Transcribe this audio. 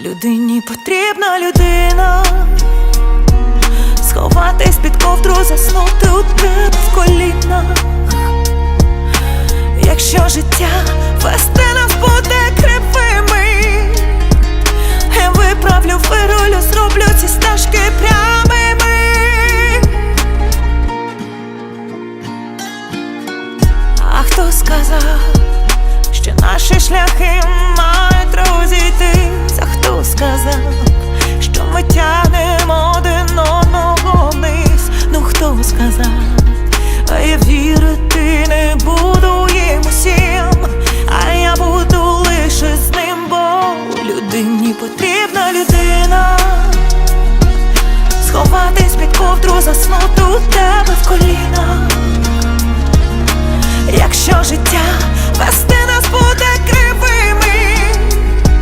Людині потрібна людина, сховатись під ковдру, заснути у тебе в колінах. Якщо життя вести нас буде кривими, я виправлю, вирулю, зроблю ці стежки прямими. А хто сказав, тягнемо один одного вниз? Ну хто сказав, а я вірити не буду їм усім, а я буду лише з ним, бо людині потрібна людина. Сховатись під ковдру, заснути у тебе в колінах. Якщо життя вести